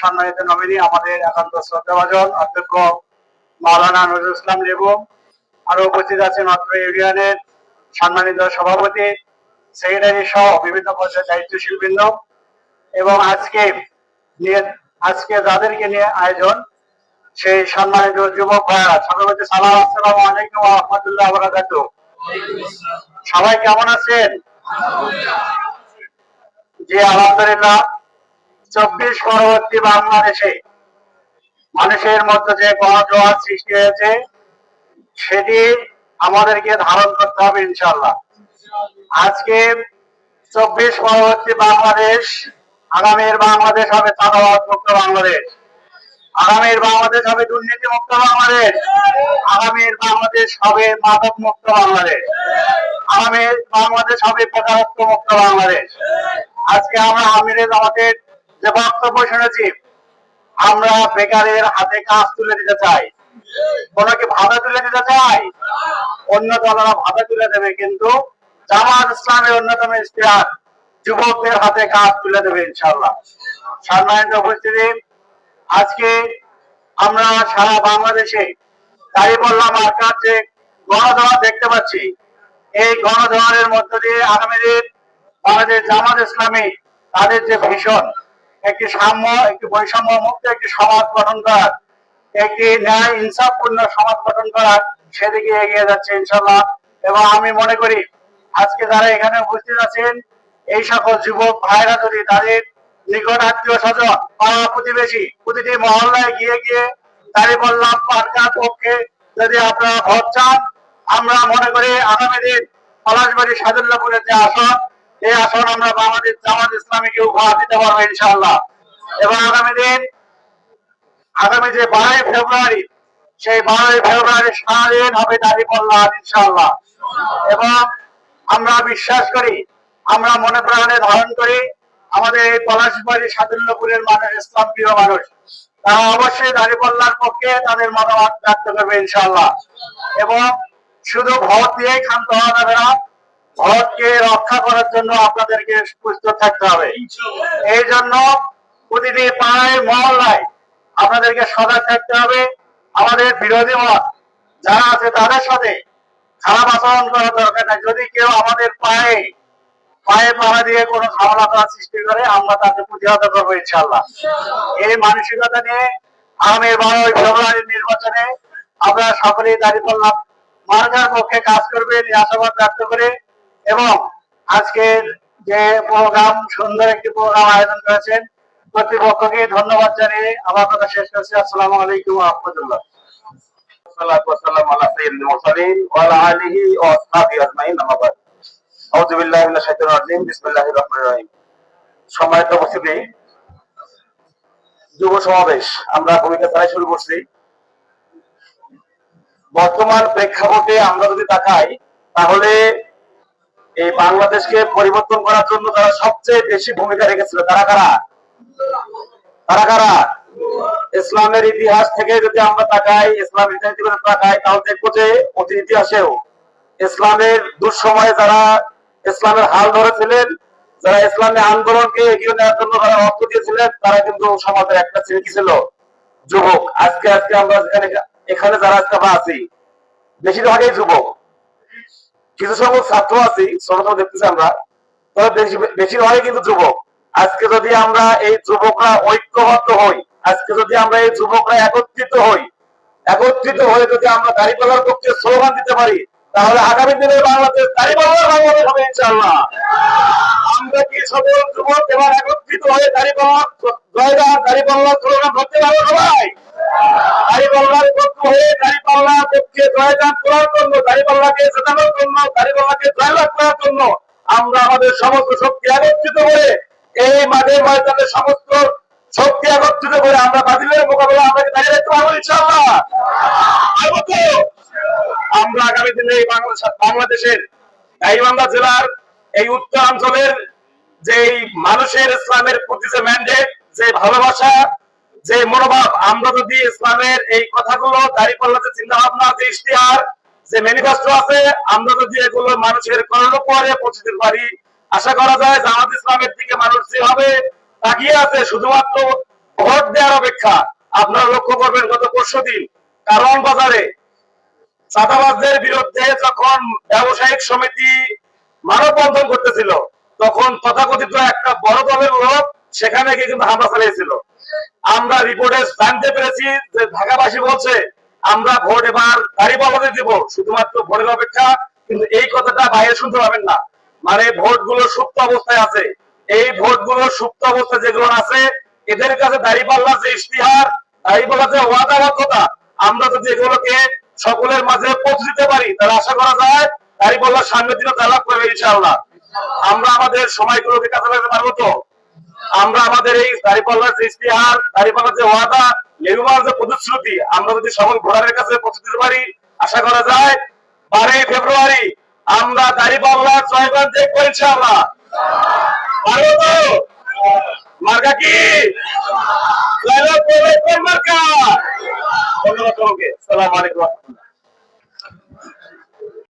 সম্মানিত একান্ত শ্রদ্ধাভাজন অধ্যক্ষ মাওলানা নজরুল ইসলাম লেবু। আরও উপস্থিত আছেন অত্র ইউনিয়নের সম্মানিত সভাপতি, সেক্রেটারি সহ বিভিন্ন পর্যায়ের দায়িত্বশীল বৃন্দ এবং আজকে আজকে যাদেরকে নিয়ে আয়োজন, সেই সম্মানিত যুবক ভাইরা সর্বপ্রতি সালাম, আসসালামু আলাইকুম ওয়া বারাকাতুহু সবাই কেমন আছেন? জি, আলহামদুলিল্লাহ। চব্বিশ পরবর্তী বাংলাদেশে মানুষের মধ্যে যে গণজোয়ার সৃষ্টি হয়েছে, সেটি আমাদেরকে ধারণ করতে হবে ইনশাল্লাহ আজকে চব্বিশ পরবর্তী বাংলাদেশ আগামীর বাংলাদেশ হবে চাঁদাবাদ মুক্ত বাংলাদেশ। আগামীর বাংলাদেশ হবে দুর্নীতি মুক্ত বাংলাদেশ। আগামীর বাংলাদেশ হবে মাদক মুক্ত বাংলাদেশ। আগামীর বাংলাদেশ হবে বেকারত্ব মুক্ত বাংলাদেশ। আজকে আমরা আমিরের আমাদের যে বক্তব্য শুনেছি, আমরা বেকারের হাতে কাজ তুলে দিতে চাই। কোন কি ভাতা তুলে দিতে চাই? অন্য দলেরা ভাতা তুলে দেবে, কিন্তু জামাত ইসলামের অন্যতম ইশতেহার। যুবকদের হাতে কাজ তুলে দেবে ইনশাল্লাহ সম্মানিত উপস্থিতি, আজকে আমরা সারা বাংলাদেশে দাঁড়িপাল্লা মার্কার যে গণধোয়া দেখতে পাচ্ছি, এই গণধোয়ারের মধ্য দিয়ে আগামী দিন বাংলাদেশ জামাত ইসলামী তাদের যে ভীষণ একটি সাম্য, একটি বৈষম্য মুক্ত, একটি সমাজ গঠন করার, একটি ন্যায় ইনসাফপূর্ণ সমাজ গঠন করার সেদিকে এগিয়ে যাচ্ছে ইনশাল্লাহ এবং আমি মনে করি আজকে যারা এখানে উপস্থিত আছেন এই সকল যুবক ভাইরা যদি তাদের নিকট আত্মীয় স্বজন পাড়া প্রতিবেশী প্রতিটি মহল্লায় গিয়ে গিয়ে দাঁড়িপাল্লা পাটকার পক্ষে যদি আপনারা ভোট চান, আমরা মনে করি আগামী দিন পলাশবাড়ি সাদুল্লাপুরের যে আসন, এই আসন আমরা বাংলাদেশ জামাত ইসলামীকে উপহার দিতে পারব ইনশাআল্লাহ। এবং আগামী দিন, আগামী যে বারোই ফেব্রুয়ারি, সেই বারোই ফেব্রুয়ারি সারাদিন হবে দাঁড়িপাল্লা ইনশাআল্লাহ। এবং আমরা বিশ্বাস করি আমরা মনে প্রাণে ধারণ করি আমাদের এই পলাশবাড়ি সাদুল্লাপুরের মানুষ ইসলাম প্রিয় মানুষ। তারা অবশ্যই দাঁড়িপাল্লার পক্ষে তাদের মতামত ব্যক্ত করবে ইনশাআল্লাহ। এবং শুধু ভোট দিয়েই ক্ষান্ত হওয়া যাবে না ভোটকে রক্ষা করার জন্য আপনাদেরকে প্রস্তুত থাকতে হবে। এই জন্য প্রতিটি পাড়ায় মহল্লায় আপনাদেরকে সজাগ থাকতে হবে। আমাদের বিরোধী মত যারা আছে তাদের সাথে খারাপ আচরণ করার দরকার নাই যদি কেউ আমাদের পায়ে পায়ে পাড়া দিয়ে কোনো ঝামেলা সৃষ্টি করে, আমরা তাকে প্রতিহত করব ইনশাল্লাহ এই মানসিকতা নিয়ে আগামী বারোই ফেব্রুয়ারির নির্বাচনে আমরা সকলেই দাঁড়িয়ে পড়লাম মার্গার পক্ষে কাজ করবে আশাবাদ ব্যক্ত করে এবং আজকের যে প্রোগ্রাম, সুন্দর একটি প্রোগ্রাম আয়োজন করেছেন, কর্তৃপক্ষকে ধন্যবাদ জানিয়ে আমার কথা শেষ করছি। আসসালামু আলাইকুম রহমতুল্লাহ। সালাম আলাইকুম ওয়া আলিহি ওয়া আসহাবিহি আজমাইন আম্মা আউযুবিল্লাহি মিনাশ শাইতানির রাজিম, বিসমিল্লাহির সম্মানিত উপস্থিতি যুব সমাবেশ, আমরা ভূমিকা শুরু করছি। বর্তমান প্রেক্ষাপটে আমরা যদি তাকাই, তাহলে এই বাংলাদেশকে পরিবর্তন করার জন্য তারা সবচেয়ে বেশি ভূমিকা রেখেছিল। তারা কারা? তারা কারা? ইসলামের ইতিহাস থেকে যদি আমরা তাকাই, ইসলাম ইতিহাস তাকাই, তাহলে দেখব যে অতি ইতিহাসেও ইসলামের দুঃসময়ে যারা ইসলামের হাল ধরেছিলেন, যারা ইসলামী আন্দোলনকে এগিয়ে নেওয়ার জন্য যারা রক্ত দিয়েছিলেন, তারা কিন্তু সমাজের একটা শ্রেণি ছিল। যুবক, আজকে আজকে আমরা যেখানে এখানে যারা আজকে আছি, বেশিরভাগই যুবক। কিছু সংখ্যক ছাত্র আছি ছোট ছোট দেখতেছি আমরা, তবে বেশি- বেশিরভাগই কিন্তু যুবক। আজকে যদি আমরা এই যুবকরা ঐক্যবদ্ধ হই, আজকে যদি আমরা এই যুবকরা একত্রিত হই, একত্রিত হয়ে যদি আমরা দাঁড়িপাল্লার পক্ষে স্লোগান দিতে পারি তাহলে আগামী দিনে বাংলাদেশ আমরা একত্রিত হয়ে আমাদের সমস্ত শক্তি একত্রিত করে এই মাঠে ময়দানে সমস্ত শক্তি একত্রিত করে আমরা বাতিলের মোকাবেলা আমরা দাঁড়িয়ে রাখতে পারব তো? আমরা আগামী দিনে এই বাংলা- বাংলাদেশের গাইবান্ধা জেলার এই উত্তরাঞ্চলের যে মানুষের ইসলামের প্রতি যে ম্যান্ডেট যে ভালোবাসা, যে মনোভাব, আমরা যদি ইসলামের এই কথাগুলো দাঁড়িয়ে পাল্লাতে চিন্তা ভাবনা, যে ইশতেহার, যে ম্যানিফেস্টো আছে, আমরা যদি এগুলো মানুষের করার পরে পৌঁছে দিতে পারি, আশা করা যায় জামাত ইসলামের দিকে মানুষ যেভাবে তাকিয়ে আছে, শুধুমাত্র ভোট দেওয়ার অপেক্ষা, আপনারা লক্ষ্য করবেন গত পরশু দিন কারণ বাজারে চাঁদাবাজদের বিরুদ্ধে যখন ব্যবসায়িক সমিতি মানববন্ধন করতেছিল, তখন তথাকথিত একটা বড় দলের লোক সেখানে গিয়ে কিন্তু হামলা চালিয়েছিল। আমরা রিপোর্টে জানতে পেরেছি যে ঢাকাবাসী বলছে, আমরা ভোট এবার গাড়ি বলাতে দিব, শুধুমাত্র ভোটের অপেক্ষা, কিন্তু এই কথাটা বাইরে শুনতে পাবেন না। মানে ভোটগুলো সুপ্ত অবস্থায় আছে। এই ভোটগুলো সুপ্ত অবস্থায় যেগুলো আছে, এদের কাছে দাড়ি পাল্লা যে ইশতিহার দাড়ি পাল্লা যে ওয়াদাবদ্ধতা আমরা যদি এগুলোকে সকলের মাঝে পৌঁছে দিতে পারি। তাহলে আশা করা যায় দাড়ি পাল্লার সামনের দিনে তারা করবে ইনশাআল্লাহ। আমরা আমাদের সময়গুলোকে কাজে লাগাতে পারব তো? আমরা আমাদের এই দাঁড়িপাল্লার যে ইশতেহার, দাঁড়িপাল্লার যে ওয়াদা নির্মাণ যে প্রতিশ্রুতি, আমরা যদি সকল ভোটারের কাছে পৌঁছে দিতে পারি, আশা করা যায়, বারোই ফেব্রুয়ারি আমরা দাঁড়িপাল্লার জয়গান দেখব ইনশাআল্লাহ। পারব তো? মার্কা কি? ধন্যবাদ তোমাকে। সালাম আলাইকুম।